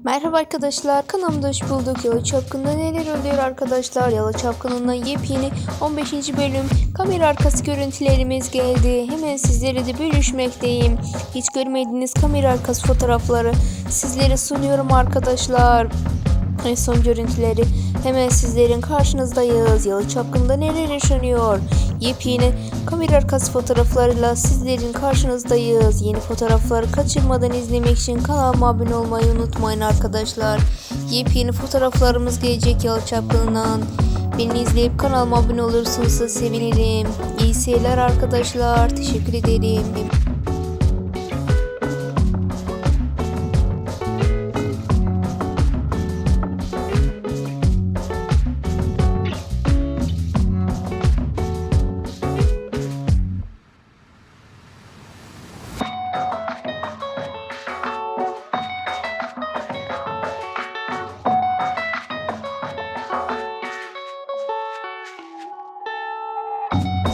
Merhaba arkadaşlar kanalımda hoş bulduk. Yalı Çapkın'da neler oluyor arkadaşlar? Yalı Çapkın'ından yepyeni 15. bölüm kamera arkası görüntülerimiz geldi. Hemen sizlere de bölüşmekteyim. Hiç görmediğiniz kamera arkası fotoğrafları sizlere sunuyorum arkadaşlar. En son görüntüleri hemen sizlerin karşınızdayız. Yalı Çapkın'da neler yaşanıyor? Yepyeni kamera arkası fotoğraflarıyla sizlerin karşınızdayız. Yeni fotoğrafları kaçırmadan izlemek için kanalıma abone olmayı unutmayın arkadaşlar. Yepyeni fotoğraflarımız gelecek Yalı Çapkın'dan. Beni izleyip kanalıma abone olursanız da sevinirim. İyi seyirler arkadaşlar. Teşekkür ederim. Bye.